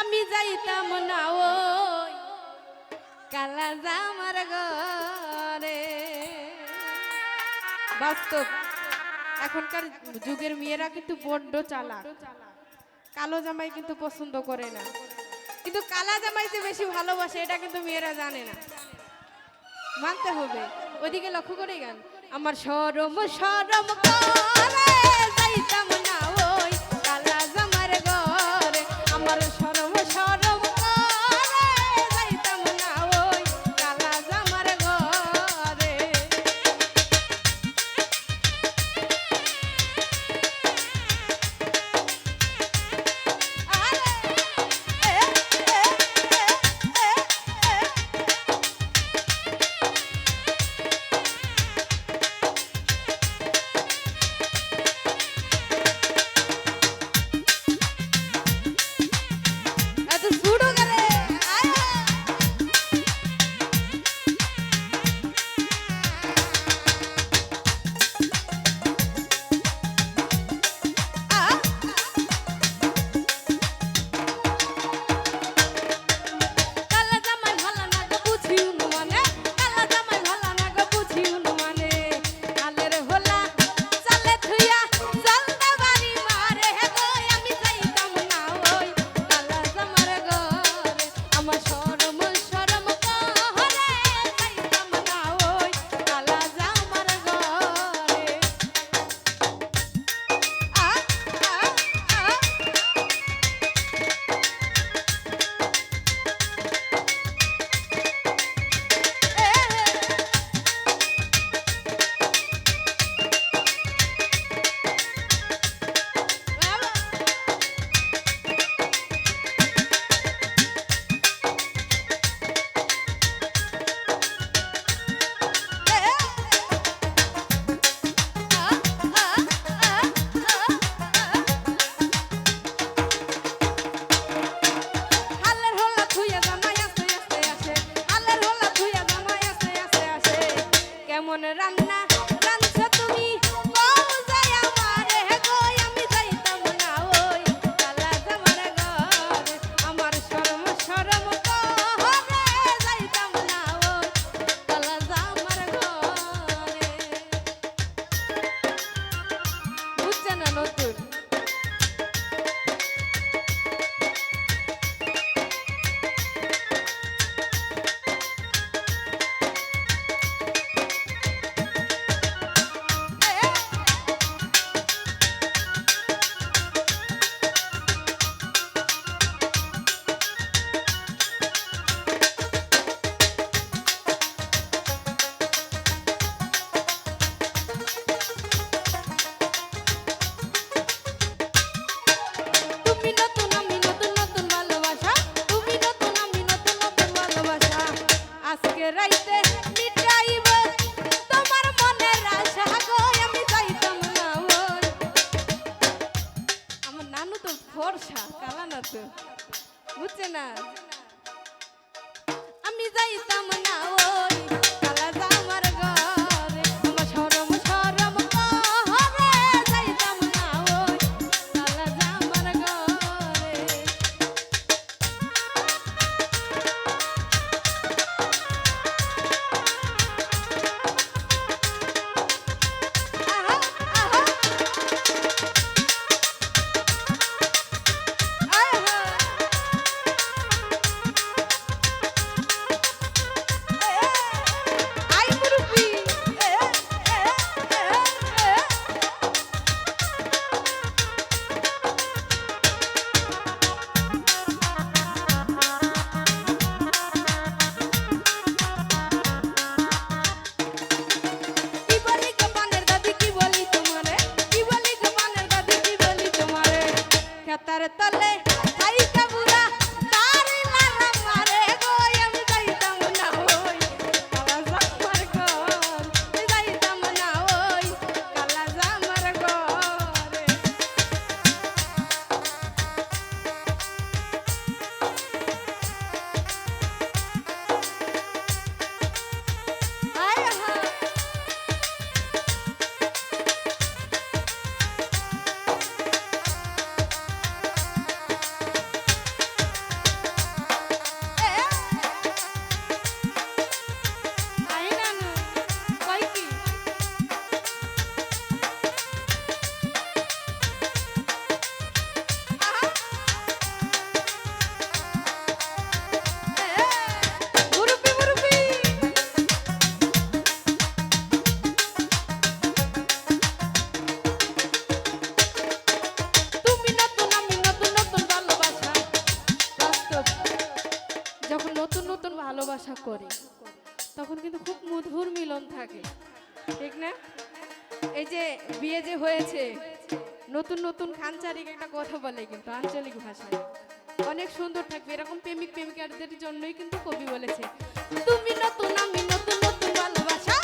আমি যাইতাম না ও কালা জামার গরে বাস্তব, এখনকার যুগের মেয়েরা কিন্তু বড্ড চালা কালো জামাই কিন্তু পছন্দ করে না। কিন্তু কালা জামাইতে বেশি ভালোবাসে, এটা কিন্তু মেয়েরা জানে না। মানতে হবে। ওইদিকে লক্ষ্য করে গান। আমার সরম সরম করে যাইতাম বানানো তুই ভালোবাসা করে। তখন কিন্তু খুব মধুর মিলন থাকে। ঠিক না? এই যে বিয়ে যে হয়েছে, নতুন নতুন খানচারিক একটা কথা বলে কিন্তু আঞ্চলিক ভাষায়। অনেক সুন্দর থাকবে, এরকম প্রেমিক প্রেমিকারদের জন্যই কিন্তু কবি বলেছে, তুমি নতুন, আমি নতুন নতুন ভালোবাসা